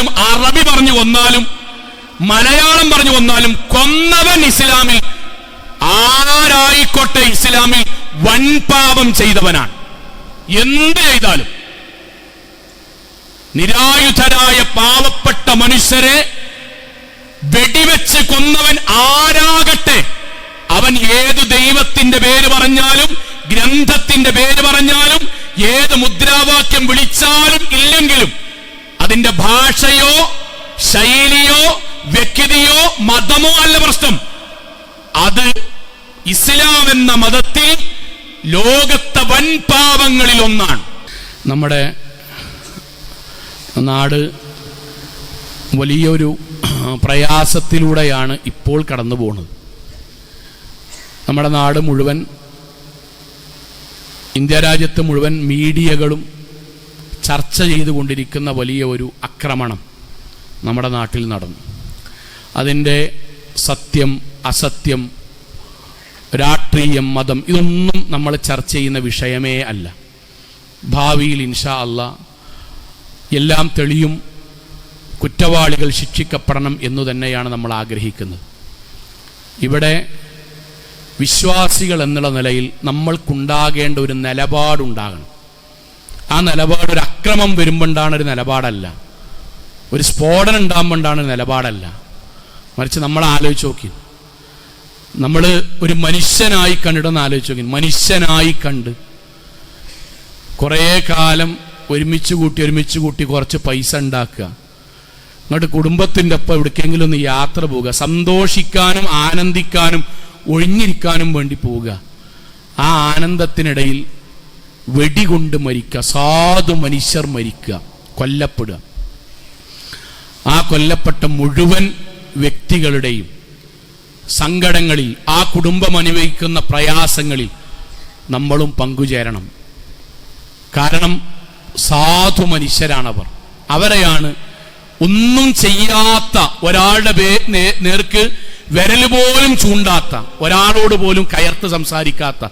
കൊന്നാലും അറബി പറഞ്ഞു കൊന്നാലും മലയാളം പറഞ്ഞു കൊന്നാലും കൊന്നവൻ ഇസ്ലാമിൽ ആരായിക്കോട്ടെ ഇസ്ലാമിൽ വൻപാപം ചെയ്തവനാണ്. എന്ത് ചെയ്താലും. നിരായുധരായ പാവപ്പെട്ട മനുഷ്യരെ വെടിവെച്ച് കൊന്നവൻ ആരാകട്ടെ? അവൻ ഏത് ദൈവത്തിന്റെ പേര് പറഞ്ഞാലും ഗ്രന്ഥത്തിന്റെ പേര് പറഞ്ഞാലും ഏത് മുദ്രാവാക്യം വിളിച്ചാലും ഇല്ലെങ്കിലും ഭാഷയോ ശൈലിയോ വ്യക്തിയോ മതമോ അല്ല പ്രശ്നം. അത് ഇസ്ലാം എന്ന മതത്തിൽ ലോകത്തെ വൻ പാവങ്ങളിൽ ഒന്നാണ്. നമ്മുടെ നാട് വലിയൊരു പ്രയാസത്തിലൂടെയാണ് ഇപ്പോൾ കടന്നു പോകുന്നത്. നമ്മുടെ നാട് മുഴുവൻ ഇന്ത്യ രാജ്യത്ത് മുഴുവൻ മീഡിയകളും ചർച്ച ചെയ്തുകൊണ്ടിരിക്കുന്ന വലിയ ഒരു ആക്രമണം നമ്മുടെ നാട്ടിൽ നടന്നു. അതിന്റെ സത്യം അസത്യം രാഷ്ട്രീയം മതം ഇതൊന്നും നമ്മൾ ചർച്ച ചെയ്യുന്ന വിഷയമേ അല്ല. ഭാവിയിൽ ഇൻഷാ അല്ല എല്ലാം തെളിയും കുറ്റവാളികൾ ശിക്ഷിക്കപ്പെടണം എന്നു തന്നെയാണ് നമ്മൾ ആഗ്രഹിക്കുന്നത്. ഇവിടെ വിശ്വാസികൾ എന്നുള്ള നിലയിൽ നമ്മൾക്കുണ്ടാകേണ്ട ഒരു നിലപാടുണ്ടാകണം. ആ നിലപാട് ഒരു അക്രമം വരുമ്പോണ്ടാണ് ഒരു നിലപാടല്ല. ഒരു സ്ഫോടനം ഉണ്ടാകുമ്പോണ്ടാണ് ഒരു നിലപാടല്ല. മറിച്ച് നമ്മൾ ആലോചിച്ച് നോക്കി. നമ്മൾ ഒരു മനുഷ്യനായി കണ്ടിട്ടൊന്ന് ആലോചിച്ച് നോക്കി. മനുഷ്യനായി കണ്ട് കുറേ കാലം ഒരുമിച്ച് കൂട്ടി ഒരുമിച്ച് കൂട്ടി കുറച്ച് പൈസ ഉണ്ടാക്കുക. എന്നിട്ട് കുടുംബത്തിന്റെ ഒപ്പം എവിടേക്കെങ്കിലും ഒന്ന് യാത്ര പോവുക സന്തോഷിക്കാനും ആനന്ദിക്കാനും ഒഴിഞ്ഞിരിക്കാനും വേണ്ടി പോവുക ആ ആനന്ദത്തിനിടയിൽ വെടികൊണ്ട് മരിക്കുക സാധു മനുഷ്യർ മരിക്കുക കൊല്ലപ്പെടുക. ആ കൊല്ലപ്പെട്ട മുഴുവൻ വ്യക്തികളുടെയും സങ്കടങ്ങളിൽ ആ കുടുംബം അനുഭവിക്കുന്ന പ്രയാസങ്ങളിൽ നമ്മളും പങ്കുചേരണം. കാരണം സാധു മനുഷ്യരാണവർ. അവരെയാണ് ഒന്നും ചെയ്യാത്ത ഒരാളുടെ നേർക്ക് വിരൽ പോലും ചൂണ്ടാത്ത ഒരാളോട് പോലും കയർത്ത് സംസാരിക്കാത്ത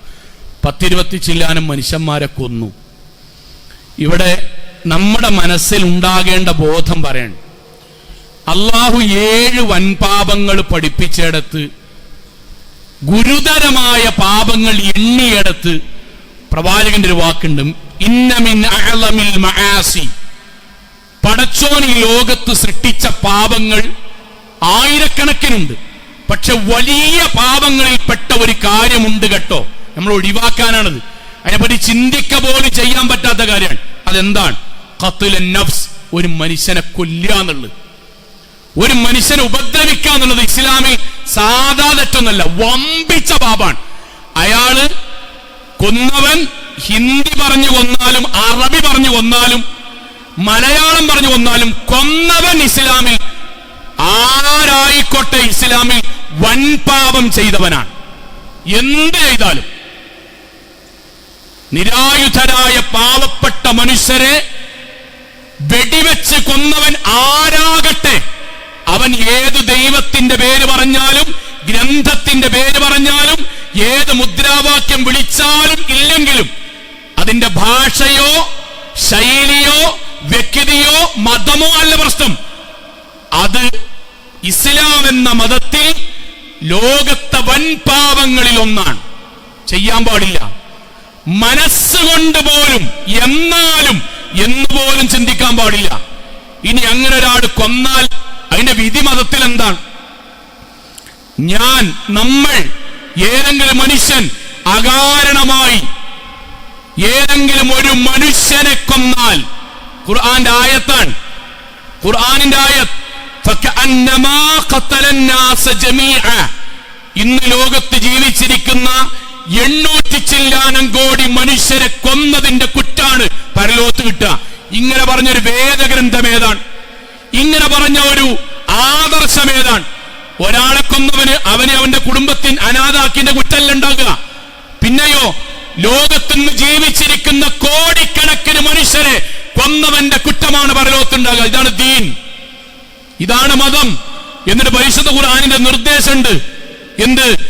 പത്തിരുപത്തി ചില്ലാനും മനുഷ്യന്മാരെ കൊന്നു. ഇവിടെ നമ്മുടെ മനസ്സിൽ ഉണ്ടാകേണ്ട ബോധം പറയണം. അള്ളാഹു ഏഴ് വൻപാപങ്ങൾ പഠിപ്പിച്ചിടത്ത് ഗുരുതരമായ പാപങ്ങൾ എണ്ണിയെടുത്ത് പ്രവാചകന്റെ ഒരു വാക്കുണ്ട് ഇന്നമിൻ അഹലമിൽ മആസി. പടച്ചോൻ ഈ ലോകത്ത് സൃഷ്ടിച്ച പാപങ്ങൾ ആയിരക്കണക്കിനുണ്ട്. പക്ഷെ വലിയ പാപങ്ങളിൽപ്പെട്ട ഒരു കാര്യമുണ്ട് കേട്ടോ. നമ്മൾ ഒഴിവാക്കാനാണത്. അതിനെപ്പറ്റി ചിന്തിക്ക പോലും ചെയ്യാൻ പറ്റാത്ത കാര്യമാണ്. അതെന്താണ്? നഫ്സ് ഒരു മനുഷ്യനെ കൊല്ലുക എന്നുള്ളത്. ഒരു മനുഷ്യനെ ഉപദ്രവിക്കുക എന്നുള്ളത് ഇസ്ലാമിൽ സാധാ തെറ്റൊന്നല്ല വമ്പിച്ച പാപാണ്. അയാൾ കൊന്നവൻ ഹിന്ദി പറഞ്ഞു കൊന്നാലും അറബി പറഞ്ഞു കൊന്നാലും മലയാളം പറഞ്ഞു കൊന്നാലും കൊന്നവൻ ഇസ്ലാമിൽ ആരായിക്കോട്ടെ ഇസ്ലാമിൽ വൻപാപം ചെയ്തവനാണ്. എന്ത് ചെയ്താലും നിരായുധരായ പാവപ്പെട്ട മനുഷ്യരെ വെടിവെച്ച് കൊന്നവൻ ആരാകട്ടെ? അവൻ ഏത് ദൈവത്തിന്റെ പേര് പറഞ്ഞാലും ഗ്രന്ഥത്തിന്റെ പേര് പറഞ്ഞാലും ഏത് മുദ്രാവാക്യം വിളിച്ചാലും ഇല്ലെങ്കിലും അതിന്റെ ഭാഷയോ ശൈലിയോ വ്യക്തിയോ മതമോ അല്ല പ്രശ്നം. അത് ഇസ്ലാം എന്ന മതത്തിൽ ലോകത്തെ വൻപാപങ്ങളിൽ ഒന്നാണ്. ചെയ്യാൻ പാടില്ല. മനസ്സുകൊണ്ട് പോലും എന്നാലും എന്ന് പോലും ചിന്തിക്കാൻ പാടില്ല. ഇനി അങ്ങനെ ഒരാൾ കൊന്നാൽ അതിന്റെ വിധി മതത്തിൽ എന്താണ്? ഞാൻ നമ്മൾ ഏതെങ്കിലും മനുഷ്യൻ അകാരണമായി ഏതെങ്കിലും ഒരു മനുഷ്യനെ കൊന്നാൽ ഖുർആന്റെ ആയത്താണ്. ഖുർആാനിന്റെ ആയത്ത് ഇന്ന് ലോകത്ത് ജീവിച്ചിരിക്കുന്ന എണ്ണൂറ്റി ചില്ലാനം കോടി മനുഷ്യരെ കൊന്നതിന്റെ കുറ്റാണ് പരലോത്ത് കിട്ടുക. ഇങ്ങനെ പറഞ്ഞൊരു വേദഗ്രന്ഥം ഏതാണ്? ഇങ്ങനെ പറഞ്ഞ ഒരു ആദർശം ഏതാണ്? ഒരാളെ കൊന്നവന് അവനെ അവന്റെ കുടുംബത്തിൻ അനാഥാക്കിന്റെ കുറ്റല്ല ഉണ്ടാകുക. പിന്നെയോ ലോകത്തുനിന്ന് ജീവിച്ചിരിക്കുന്ന കോടിക്കണക്കിന് മനുഷ്യരെ കൊന്നവന്റെ കുറ്റമാണ് പരലോത്തുണ്ടാകുക ഇതാണ് ദീൻ. ഇതാണ് മതം. എന്നിട്ട് പരിശുദ്ധ ഖുർആാനിന്റെ നിർദ്ദേശമുണ്ട്. എന്ത്?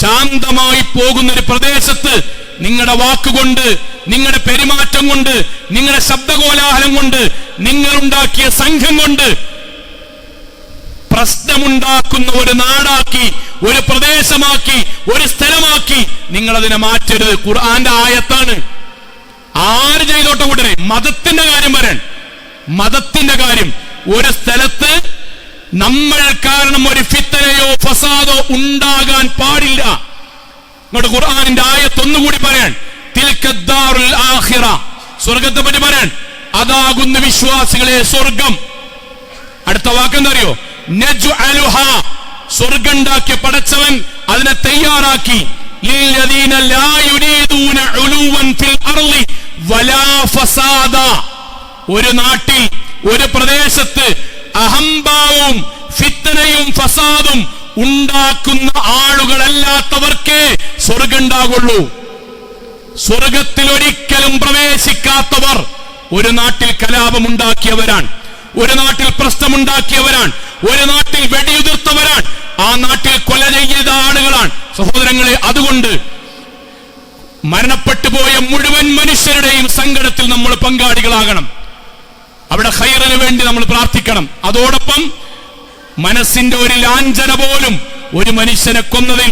ശാന്തമായി പോകുന്ന ഒരു പ്രദേശത്ത് നിങ്ങളുടെ വാക്കുകൊണ്ട് നിങ്ങളുടെ പെരുമാറ്റം കൊണ്ട് നിങ്ങളുടെ ശബ്ദകോലാഹലം കൊണ്ട് നിങ്ങൾ ഉണ്ടാക്കിയ സംഘം കൊണ്ട് പ്രശ്നമുണ്ടാക്കുന്ന ഒരു നാടാക്കി ഒരു പ്രദേശമാക്കി ഒരു സ്ഥലമാക്കി നിങ്ങൾ അതിനെ മാറ്റരുത് ഖുർആന്റെ ആയത്താണ്. ആര് ചെയ്തോട്ടെ കൂട്ടരെ? മതത്തിന്റെ കാര്യം വരാൻ മതത്തിന്റെ കാര്യം. ഒരു സ്ഥലത്ത് നമ്മൾ കാരണം ഒരു ഫിത്തനയോ ഫസാദോ ഉണ്ടാകാൻ പാടില്ല. ഖുർആാനിന്റെ ആയത്തൊന്നുകൂടി പറയാൻ. ആഖിറ. സ്വർഗത്തെ പറ്റി പറയാൻ. അതാകുന്ന വിശ്വാസികളെ സ്വർഗം. അടുത്ത വാക്കെന്തറിയോ നജു അലുഹ ഉണ്ടാക്കിയ പടച്ചവൻ അതിനെ തയ്യാറാക്കി. ഒരു നാട്ടിൽ ഒരു പ്രദേശത്ത് അഹംഭാവവും ഫിത്തനയും ഫസാദും ഉണ്ടാക്കുന്ന ആളുകളല്ലാത്തവർക്കേ സ്വർഗം ഉണ്ടാകുള്ളൂ സ്വർഗത്തിൽ ഒരിക്കലും പ്രവേശിക്കാത്തവർ ഒരു നാട്ടിൽ കലാപമുണ്ടാക്കിയവരാണ് ഒരു നാട്ടിൽ പ്രശ്നമുണ്ടാക്കിയവരാണ് ഒരു നാട്ടിൽ വെടിയുതിർത്തവരാണ് ആ നാട്ടിൽ കൊല ചെയ്ത ആളുകളാണ്. സഹോദരങ്ങളെ അതുകൊണ്ട് മരണപ്പെട്ടു പോയ മുഴുവൻ മനുഷ്യരുടെയും സങ്കടത്തിൽ നമ്മൾ പങ്കാളികളാകണം. അവിടെ ഹൈറിന് വേണ്ടി നമ്മൾ പ്രാർത്ഥിക്കണം. അതോടൊപ്പം മനസ്സിന്റെ ഒരു ലാഞ്ചന പോലും ഒരു മനുഷ്യനെ കൊന്നതിൽ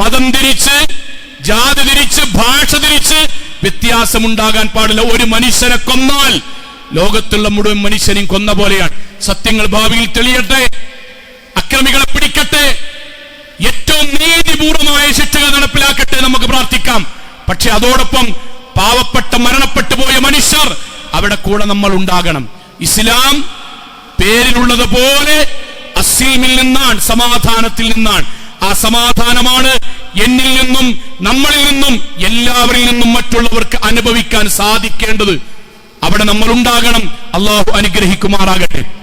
മതം തിരിച്ച് ജാതി തിരിച്ച് ഭാഷ തിരിച്ച് വ്യത്യാസമുണ്ടാകാൻ പാടില്ല. ഒരു മനുഷ്യനെ കൊന്നാൽ ലോകത്തുള്ള മുഴുവൻ മനുഷ്യനെയും കൊന്ന പോലെയാണ്. സത്യങ്ങൾ ഭാവിയിൽ തെളിയട്ടെ അക്രമികളെ പിടിക്കട്ടെ ഏറ്റവും നീതിപൂർവമായ ശിക്ഷകൾ നടപ്പിലാക്കട്ടെ നമുക്ക് പ്രാർത്ഥിക്കാം. പക്ഷെ അതോടൊപ്പം പാവപ്പെട്ട മരണപ്പെട്ടു പോയ മനുഷ്യർ അവിടെ കൂടെ നമ്മൾ ഉണ്ടാകണം. ഇസ്ലാം പേരിലുള്ളത് പോലെ അസീമിൽ നിന്നാണ് സമാധാനത്തിൽ നിന്നാണ്. ആ സമാധാനമാണ് എന്നിൽ നിന്നും നമ്മളിൽ നിന്നും എല്ലാവരിൽ നിന്നും മറ്റുള്ളവർക്ക് അനുഭവിക്കാൻ സാധിക്കേണ്ടത്. അവിടെ നമ്മൾ ഉണ്ടാകണം. അള്ളാഹു അനുഗ്രഹിക്കുമാറാകട്ടെ.